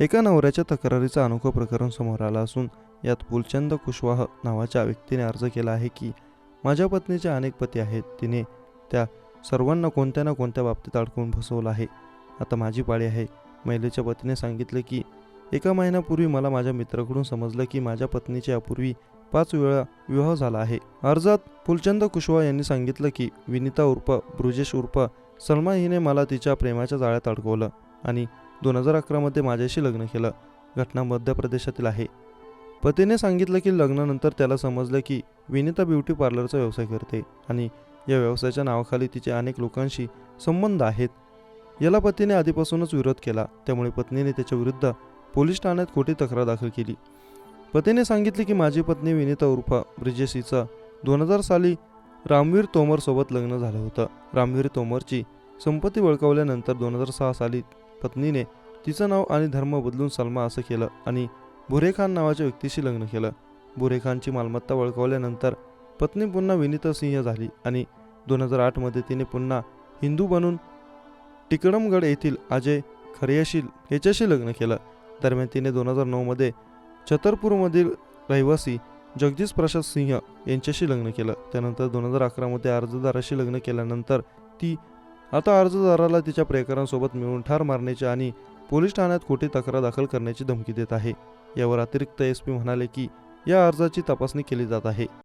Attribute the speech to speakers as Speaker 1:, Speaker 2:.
Speaker 1: एका नवऱ्याच्या तक्रारीचं अनोखं प्रकरण समोर आलं असून यात फुलचंद कुशवाह नावाच्या व्यक्तीने अर्ज केला आहे की माझ्या पत्नीचे अनेक पती आहेत. तिने त्या सर्वांना कोणत्या ना कोणत्या बाबतीत अडकून फसवलं आहे. आता माझी पाळी आहे. महिलेच्या पतीने सांगितले की एका महिन्यापूर्वी मला माझ्या मित्राकडून समजलं की माझ्या पत्नीचे यापूर्वी पाच वेळा विवाह झाला आहे. अर्जात फुलचंद कुशवाह यांनी सांगितलं की विनिता उर्फ ब्रुजेश उर्फ सलमा हिने मला तिच्या प्रेमाच्या जाळ्यात अडकवलं आणि दोन हजार अकरामध्ये माझ्याशी लग्न केलं. घटना मध्य प्रदेशातील आहे. पतीने सांगितलं की लग्नानंतर त्याला समजलं की विनिता ब्युटी पार्लरचा व्यवसाय करते आणि या व्यवसायाच्या नावाखाली तिचे अनेक लोकांशी संबंध आहेत. याला पतीने आधीपासूनच विरोध केला. त्यामुळे पत्नीने त्याच्या विरुद्ध पोलीस ठाण्यात खोटी तक्रार दाखल केली. पतीने सांगितले की माझी पत्नी विनिता उर्फ ब्रिजेश हिचं दोन हजार साली रामवीर तोमरसोबत लग्न झालं होतं. रामवीर तोमरची संपत्ती बळकावल्यानंतर दोन हजार सहा साली पत्नीने तिचं नाव आणि धर्म बदलून सलमा असं केलं आणि बुरेखान नावाच्या व्यक्तीशी लग्न केलं. बुरेखानची मालमत्ता वळकवल्यानंतर पत्नी पुन्हा विनीता सिंह झाली आणि दोन हजार आठमध्ये तिने पुन्हा हिंदू बनून टिकडमगड येथील अजय खरियाशील याच्याशी लग्न केलं. दरम्यान तिने दोन हजार नऊमध्ये छतरपूरमधील रहिवासी जगदीश प्रसाद सिंह यांच्याशी लग्न केलं. त्यानंतर दोन हजार अकरामध्ये अर्जदाराशी लग्न केल्यानंतर ती आता अर्जदाराला तिच्या प्रेकरांसोबत मिळून ठार मारण्याची आणि पोलीस ठाण्यात खोटी तक्रार दाखल करण्याची धमकी देत आहे. यावर अतिरिक्त एस पी म्हणाले की या अर्जाची तपासणी केली जात आहे.